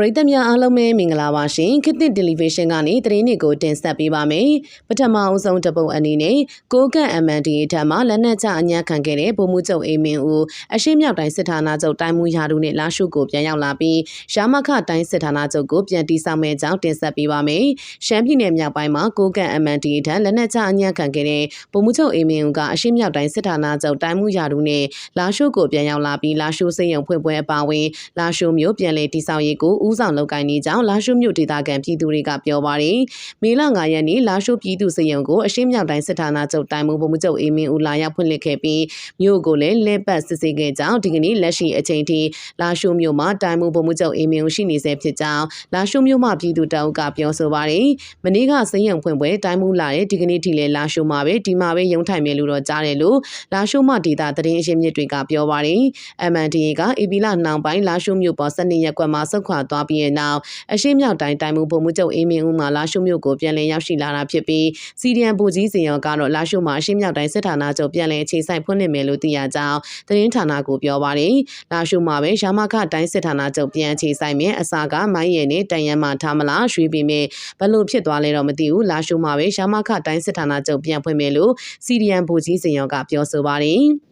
ပရိသတ်များအားလုံးပဲမင်္ဂလာပါရှင်ခေတ်သစ်တယ်လီဗေးရှင်းကနေသတင်းတွေကိုတင်ဆက်ပေးပါမယ်ပထမအဆုံးတစ်ပုတ်အနေနဲ့ကိုကန့် MND ထံမှလက်နက်ချအညံ့ခံခဲ့တဲ့ဗိုလ်မှူးချုပ်အေးမင်းဦးအရှိမြောက်တိုင်းစစ်ဌာနချုပ်တိုင်းမူရာထူးနဲ့လာရှုကိုပြန်ရောက်လာပြီးရှားမခတိုင်းစစ်ဌာနချုပ်ကိုပြန်တီးဆောင်မဲ့ကြောင်းတင်ဆက်ပေးပါမယ်ရှမ်းပြည်နယ်မြောက်ပိုင်းမှာကိုကန့် MND ထံလက်နက်ချအညံ့ခံခဲ့တဲ့ဗိုလ်မှူးချုပ်အေးမင်းဦးကအရှိမြောက်တိုင်းစစ်ဌာနချုပ်တိုင်းမူရာထူးနဲ့လာရှုကိုပြန်ရောက်လာပြီးလာရှုစိတ်ရုံဖွင့်ပွဲအပါအဝင်လာရှုမျိုးပြန်လည်တီဆောင်ရေးကိုဦးဆောင်လုပ်ကိုင်နေကြောင်းလာရှုမြို့ဒေသခံပြည်သူတွေကပြောပါတယ်။မေလ9ရက်နေ့လာရှုပြည်သူစရုံကိုအရှင်းမြောက်တိုင်းစစ်ဌာနချုပ်တိုင်းမှုဗိုလ်မှူးချုပ်အေးမင်းဦးလာရောက်ဖွင့်လှစ်ခဲ့ပြီးမြို့ကိုလည်းလက်ပတ်စစ်ဆေးခဲ့ကြောင်းဒီကနေ့လက်ရှိအချိန်ထိလာရှုမြို့မှာတိုင်းမှုဗိုလ်မှူးချုပ်အေးမင်းဦးရှိနေဆဲဖြစ်ကြောင်းလာရှုမြို့မှာပြည်သူတအုပ်ကပြောဆိုပါတယ်။မနေ့ကစရုံဖွင့်ပွဲတိုင်းမှုလာတဲ့ဒီကနေ့ထိလည်းလာရှုမှာပဲဒီမှာပဲရုံထိုင်မယ်လို့တော့ကြားတယ်လို့လာရှုမှဒေသသတင်းအရှင်းမြစ်တွေကပြောပါတယ်။ MNDA ကအေပီလာနှောင်ပိုင်းလာရှုမြို့ပေါ်စနေရက်ကွက်မှာဆုတ်ခွာသွားပြီးတဲ့နောက်အရှိမြောက်တိုင်းတိုင်းမှုဗိုလ်မှူးချုပ်အေးမင်းဦးမှလာရှုမြို့ကိုပြန်လည်ရောက်ရှိလာတာဖြစ်ပြီးစီဒီအမ်ဘူကြီးစီရောကတော့လာရှုမှာအရှိမြောက်တိုင်းစစ်ဌာနချုပ်ပြန်လည်အခြေစိုက်ဖွင့်လှစ်မယ်လို့သိရကြောင်းသတင်းဌာနကိုပြောပါတယ်။လာရှုမှာပဲရှာမခတိုင်းစစ်ဌာနချုပ်ပြန်အခြေစိုက်မယ်အစာကမိုင်းရည်နဲ့တန်ရန်မှထားမလားရွှေပေမဲ့ဘလို့ဖြစ်သွားလဲတော့မသိဘူးလာရှုမှာပဲရှာမခတိုင်းစစ်ဌာနချုပ်ပြန်ဖွင့်မယ်လို့စီဒီအမ်ဘူကြီးစီရောကပြောဆိုပါတယ်။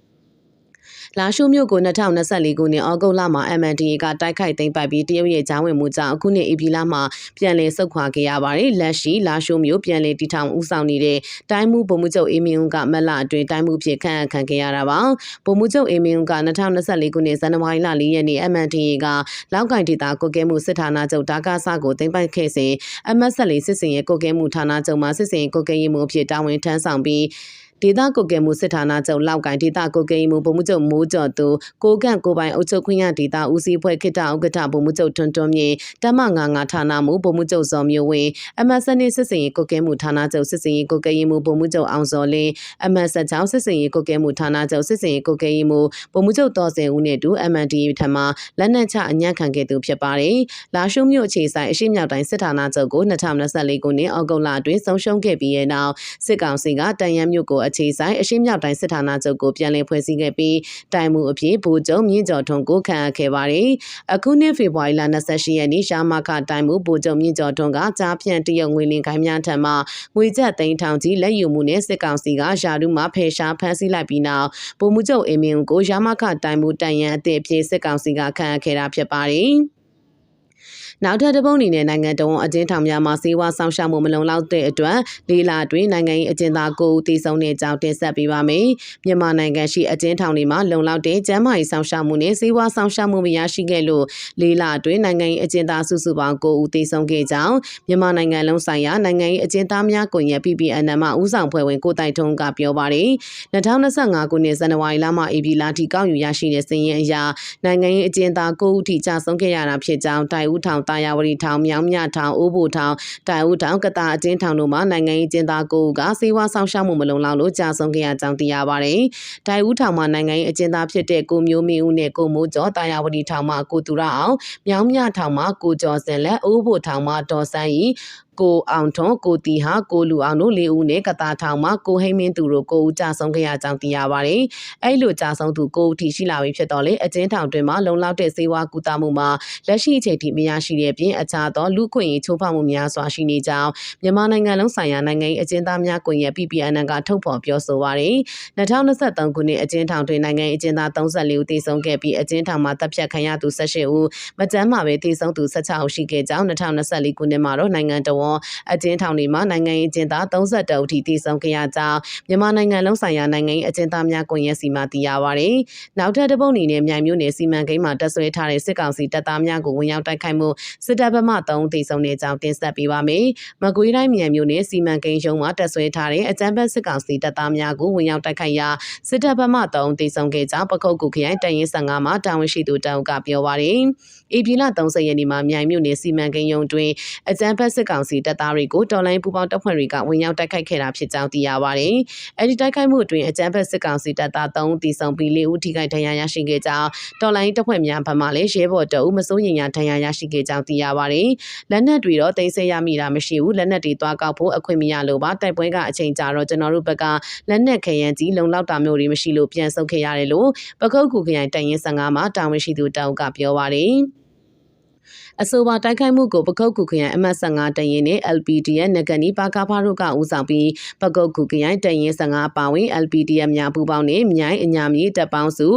လာရှုမြို့ကို2024ခုနှစ်ဩဂုတ်လမှာ MNDA ကတိုက်ခိုက်သိမ်းပိုက်ပြီးတရုတ်ရဲ့ဂျားဝင်မှုကြောင့်အခုနှစ်ဧပြီလမှာပြန်လည်ဆုတ်ခွာခဲ့ရပါတယ်။လက်ရှိလာရှုမြို့ပြန်လည်တည်ထောင်ဦးဆောင်နေတဲ့တိုင်းမှုဗိုလ်မှူးချုပ်အေးမင်းဦးကမက်လအတွင်းတိုင်းမှုဖြစ်ခန့်အပ်ခံခဲ့ရတာပါ။ဗိုလ်မှူးချုပ်အေးမင်းဦးက2024ခုနှစ်ဇန်နဝါရီလ4ရက်နေ့ MNDA ကလောက်ကင်ဒေတာကိုကဲမှုစစ်ဌာနချုပ်ဒါကာဆာကိုသိမ်းပိုက်ခဲ့စဉ် MSL စစ်စင်ရဲ့ကိုကဲမှုဌာနချုပ်မှာစစ်စင်ကိုကဲရေးမှုအဖြစ်တာဝန်ထမ်းဆောင်ပြီး ဒေသကိုကဲမှုစစ်ဌာနချုပ်လောက်ကိုင်ဒေသကိုကဲမှုဗိုလ်မှူးချုပ်မိုးကျော်သူကိုကန့်ကိုပိုင်အုပ်ချုပ်ခွင့်ရဒေသဦးစီးဖွဲ့ခိတဥက္ကဋ္ဌဗိုလ်မှူးချုပ်ထွန်းထွန်းမြေတမငါငါဌာနမှုဗိုလ်မှူးချုပ်ဇော်မျိုးဝင်းအမဆန်နေစစ်စင်ရေးကိုကဲမှုဌာနချုပ်စစ်စင်ရေးကိုကဲမှုဗိုလ်မှူးချုပ်အောင်စော်လင်းအမဆက်ချောင်းစစ်စင်ရေးကိုကဲမှုဌာနချုပ်စစ်စင်ရေးကိုကဲမှုဗိုလ်မှူးချုပ်တော်စင်ဦးနဲ့တူ MND ထံမှလက်နက်ချအညံ့ခံခဲ့သူဖြစ်ပါတယ်လာရှုမြို့အခြေဆိုင်အရှိမြောက်တိုင်းစစ်ဌာနချုပ်ကို2024ခုနှစ်အောက်တိုဘာလအတွင်းဆုံးရှုံးခဲ့ပြီးတဲ့နောက်စစ်ကောင်စီကတန်ရန်မြို့ကိုအခြေဆိုင်အရှိမြောက်တိုင်းစစ်ဌာနချုပ်ကိုပြန်လည်ဖွဲ့စည်းခဲ့ပြီးတိုင်မှုအဖြစ်ဗိုလ်ချုပ်မြင့်ကျော်ထွန်းကိုခန့်အပ်ခဲ့ပါတယ်။အခုနှစ်ဖေဖော်ဝါရီလ28ရက်နေ့ရှားမခတိုင်မှုဗိုလ်ချုပ်မြင့်ကျော်ထွန်းကကြားဖြန့်တရုတ်ငွေလင်ခိုင်းများထံမှငွေကျပ်သိန်းထောင်ကြီးလက်ယူမှုနဲ့စစ်ကောင်စီကယာရုမှဖယ်ရှားဖမ်းဆီးလိုက်ပြီးနောက်ဗိုလ်မှူးချုပ်အင်မင်ကိုရှားမခတိုင်မှုတန်ရန်အသည့်အဖြစ်စစ်ကောင်စီကခန့်အပ်ခဲ့တာဖြစ်ပါတယ်။ နောက်ထပ်တစ်ပုံအနေနဲ့နိုင်ငံတော်အကျဉ်းထောင်များမှာစေဝါဆောင်ရှောက်မှုမလုံလောက်တဲ့အတွက်လေးလာတွင်နိုင်ငံရေးအကျဉ်းသားကိုဦးတည်ဆုံတဲ့အကြောင်းတင်ဆက်ပေးပါမယ်။မြန်မာနိုင်ငံရှိအကျဉ်းထောင်တွေမှာလုံလောက်တဲ့ကျန်းမာရေးဆောင်ရှောက်မှုနဲ့စေဝါဆောင်ရှောက်မှုမရရှိခဲ့လို့လေးလာတွင်နိုင်ငံရေးအကျဉ်းသားစုစုပေါင်းကိုဦးတည်ဆုံခဲ့ကြောင်းမြန်မာနိုင်ငံလုံးဆိုင်ရာနိုင်ငံရေးအကျဉ်းသားများကွန်ရက် PPN မှဦးဆောင်ဖွဲ့ဝင်ကိုတိုင်ထုံးကပြောပါတယ်။2025ခုနှစ်ဇန်နဝါရီလမှအေပြည်လာထိကောက်ယူရရှိတဲ့စာရင်းအရနိုင်ငံရေးအကျဉ်းသားကိုဦးထိကြဆုံးခဲ့ရတာဖြစ်ကြောင်းတိုင်ဦးထောင်တာယာဝတီထောင်မြောင်းမြထောင်အိုးဘိုထောင်တိုင်ဦးထောင်ကတာအကျဉ်းထောင်တို့မှာနိုင်ငံရေးကျင်းသားကိုကစေဝါဆောင်ရှောက်မှုမလုံလောက်လို့ကြာဆုံးခဲ့ရကြောင်းသိရပါတယ်။တိုင်ဦးထောင်မှာနိုင်ငံရေးအကျဉ်းသားဖြစ်တဲ့ကိုမျိုးမင်းဦးနဲ့ကိုမိုးကျော်တာယာဝတီထောင်မှာကိုသူရအောင်မြောင်းမြထောင်မှာကိုကျော်စင်လက်အိုးဘိုထောင်မှာဒေါ်ဆန်းဤ ကိုအောင်ထွန်းကိုတီဟာကိုလူအောင်တို့လေးဦးနဲ့ကတာထောင်မှာကိုဟိမင်းသူတို့ကိုဦးကြဆုံးခဲ့ရကြောင်းသိရပါတယ်။အဲ့လိုကြဆုံးသူကိုဦးထိရှိလာပြီဖြစ်တော့လေအကျဉ်းထောင်တွင်မှာလုံလောက်တဲ့စေဝါကူတာမှုမှာလက်ရှိအချိန်ထိမရရှိတဲ့အပြင်အခြားသောလူခွင့်ရေးချိုးဖောက်မှုများစွာရှိနေကြောင်းမြန်မာနိုင်ငံလုံးဆိုင်ရာနိုင်ငံရေးအကျဉ်းသားများကွန်ရက် PPN ကထုတ်ဖော်ပြောဆိုပါတယ်။2023ခုနှစ်အကျဉ်းထောင်တွင်နိုင်ငံရေးအကျဉ်းသား34ဦးသေဆုံးခဲ့ပြီးအကျဉ်းထောင်မှာတပ်ဖြတ်ခံရသူ18ဦးမကြမ်းမှာပဲသေဆုံးသူ16ဦးရှိခဲ့ကြောင်း2024ခုနှစ်မှာတော့နိုင်ငံတော်ဝန်အကျဉ်းထောင်တွေမှာနိုင်ငံရေးကျင်းသား32ဦးထိတည်ဆုံခဲ့ရကြောင်းမြန်မာနိုင်ငံလုံးဆိုင်ရာနိုင်ငံရေးအကျဉ်းသားများကွန်ရက်စီမှသိရပါဗျ။နောက်ထပ်တစ်ပုတ်အနေနဲ့မြိုင်မြို့နယ်စီမံကိန်းမှာတက်ဆွဲထားတဲ့စစ်ကောင်စီတပ်သားများကိုဝင်ရောက်တိုက်ခိုက်မှုစစ်တပ်ဘက်မှ3ဦးတည်ဆုံနေကြောင်းတင်ဆက်ပေးပါမယ်။မကွေးတိုင်းမြိုင်မြို့နယ်စီမံကိန်းရုံးမှာတက်ဆွဲထားတဲ့အကြမ်းဖက်စစ်ကောင်စီတပ်သားများကိုဝင်ရောက်တိုက်ခိုက်ရာစစ်တပ်ဘက်မှ3ဦးတည်ဆုံခဲ့ကြောင်းပခုတ်ကူခရိုင်တရင်15မှာတာဝန်ရှိသူတအုပ်ကပြောပါရယ်။ဧပြီလ30ရက်နေ့မှာမြိုင်မြို့နယ်စီမံကိန်းရုံးတွင်အကြမ်းဖက်စစ်ကောင်စီတပ်သားတွေကိုတော်လိုင်းပူပေါင်းတပ်ဖွဲ့တွေကဝင်ရောက်တိုက်ခိုက်ခဲ့တာဖြစ်ကြောင်းသိရပါတယ်။အဲဒီတိုက်ခိုက်မှုအတွင်းအကြမ်းဖက်စစ်ကောင်စီတပ်သား3ဦးသေဆုံးပြီး4ဦးထိခိုက်ဒဏ်ရာရရှိခဲ့ကြောင်းတော်လိုင်းတပ်ဖွဲ့များဘက်မှလည်းရဲဘော်တအုပ်မစိုးရင်ရဒဏ်ရာရရှိခဲ့ကြောင်းသိရပါတယ်။လက်နက်တွေတော့တင်ဆက်ရမိတာမရှိဘူးလက်နက်တွေသွားကောက်ဖို့အခွင့်မရလို့ပါတိုက်ပွဲကအချိန်ကြာတော့ကျွန်တော်တို့ဘက်ကလက်နက်ခရမ်းကြီးလုံလောက်တာမျိုးတွေမရှိလို့ပြန်ဆုတ်ခဲ့ရတယ်လို့ပကုတ်ကူခရိုင်တိုင်ရင်15မှာတာဝန်ရှိသူတအုပ်ကပြောပါတယ်။ အဆိုပါတိုက်ခိုက်မှုကိုပကုတ်ကူခရိုင်အမှတ်15 တရင်နဲ့ LPDF နဂနီပါကားဖားတို့ကဦးဆောင်ပြီးပကုတ်ကူခရိုင်တရင်15အပါဝင် LPDF များပူးပေါင်းနဲ့မြိုင်းအညာမြေတပ်ပေါင်းစု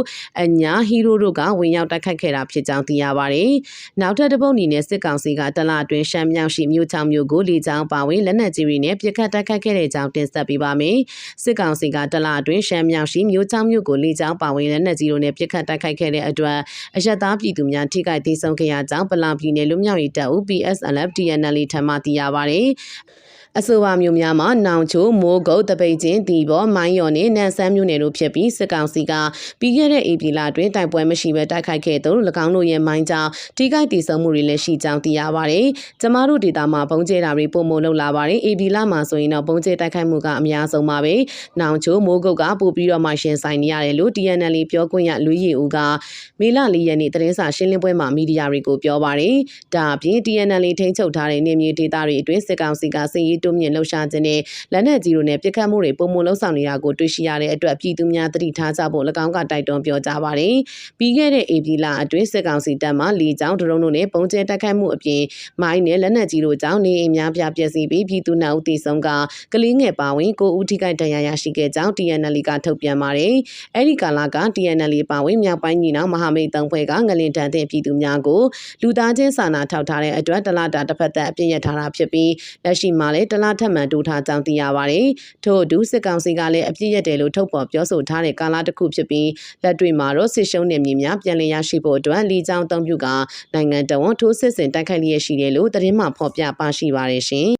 အညာဟီးရိုတို့ကဝင်ရောက်တိုက်ခိုက်ခဲ့တာဖြစ်ကြောင်းသိရပါတယ်။နောက်ထပ်တစ်ပုတ်အနေနဲ့စစ်ကောင်စီကတလအတွင်းရှမ်းမြောက်ရှိမြို့ချောင်းမြို့ကိုလေကြောင်းပါဝင်လက်နက်ကြီးတွေနဲ့ပြစ်ခတ်တိုက်ခိုက်ခဲ့တဲ့ကြောင်းတင်ဆက်ပေးပါမယ်။စစ်ကောင်စီကတလအတွင်းရှမ်းမြောက်ရှိမြို့ချောင်းမြို့ကိုလေကြောင်းပါဝင်လက်နက်ကြီးတို့နဲ့ပြစ်ခတ်တိုက်ခိုက်ခဲ့တဲ့အတွက်အရက်သားပြည်သူများထိခိုက်ဒေဆုံးခဲ့ရကြောင်းပလောင်ပြည်နယ်လူမျိုးရေးတပ်ဦး PSLF TNL ထံမှသိရပါတယ်။အဆိုပါမျိုးများမှာနောင်ချိုမိုးကုတ်တပိတ်ချင်းဒီဘောမိုင်းယော်နဲ့နန်ဆန်းမျိုးနယ်တို့ဖြစ်ပြီးစစ်ကောင်စီကပြီးခဲ့တဲ့ဧပြီလအတွင်းတိုက်ပွဲမရှိဘဲတိုက်ခိုက်ခဲ့သော၎င်းတို့ရဲ့မိုင်းကြောင့်ထိခိုက်ဒေဆုံးမှုတွေလည်းရှိကြောင်းသိရပါတယ်။ကျမတို့ဒေတာမှာပုံကျဲတာတွေပုံမလုပ်လာပါတယ်။ဧပြီလမှာဆိုရင်တော့ပုံကျဲတိုက်ခိုက်မှုကအများဆုံးပါပဲ။နောင်ချိုမိုးကုတ်ကပို့ပြီးတော့မှရှင်ဆိုင်နေရတယ်လို့ TNL ပြောခွင့်ရလူရီဦးကမေလ၄ရက်နေ့သတင်းစာရှင်းလင်းပွဲမှာမီဒီယာတွေကိုပြောပါတယ်။ဒါအပြင် TNL ထိန်းချုပ်ထားတဲ့နေမြေဒေသတွေအတွင်းစစ်ကောင်စီကစစ်ရေးတိုးမြင့်လှုပ်ရှားခြင်းနဲ့လက်နက်ကြီးတို့နဲ့ပစ်ခတ်မှုတွေပုံမလှုပ်ဆောင်နေတာကိုတွေ့ရှိရတဲ့အတွက်ပြည်သူများသတိထားကြဖို့၎င်းကတိုက်တွန်းပြောကြားပါတယ်။ပြီးခဲ့တဲ့ AP လအတွင်းစစ်ကောင်စီတပ်မှလေကြောင်းဒရုန်းတို့နဲ့ပုံကျဲတိုက်ခိုက်မှုအပြင်မိုင်းနဲ့လက်နက်ကြီးတို့ကြောင့်နေအိမ်များပြပျက်စီးပြီးပြည်သူနှောက်တည်ဆုံးကကလေးငယ်ပါဝင်ကိုဦးထိခိုက်ဒဏ်ရာရရှိခဲ့ကြောင်း TNL ကထုတ်ပြန်ပါတယ်။အဲဒီကာလက TNL ပါဝင်မြောက်ပိုင်းညီနောင်မဟာမိတ်သုံးဖွဲ့ကငလင်တန်တဲ့ပြည်သူများကိုလူသားချင်းစာနာထောက်ထားတဲ့အတွက်တလတာတစ်ဖက်သက်အပြည့်ရထားတာဖြစ်ပြီးလက်ရှိမှာလည်းတလထပ်မံတိုးထားကြောင်းသိရပါတယ်။ထို့အတူစစ်ကောင်စီကလည်းအပြည့်ရတယ်လို့ထုတ်ဖော်ပြောဆိုထားတဲ့ကာလတစ်ခုဖြစ်ပြီးလက်တွေ့မှာတော့စစ်ရှုံးနေမြေများပြန်လည်ရရှိဖို့အတွက်လီကြောင်းအုံပြုကနိုင်ငံတော်ဝန်ထိုးစစ်ဆင်တိုက်ခိုက်လျက်ရှိတယ်လို့သတင်းမှဖော်ပြပါရှိပါတယ်ရှင်။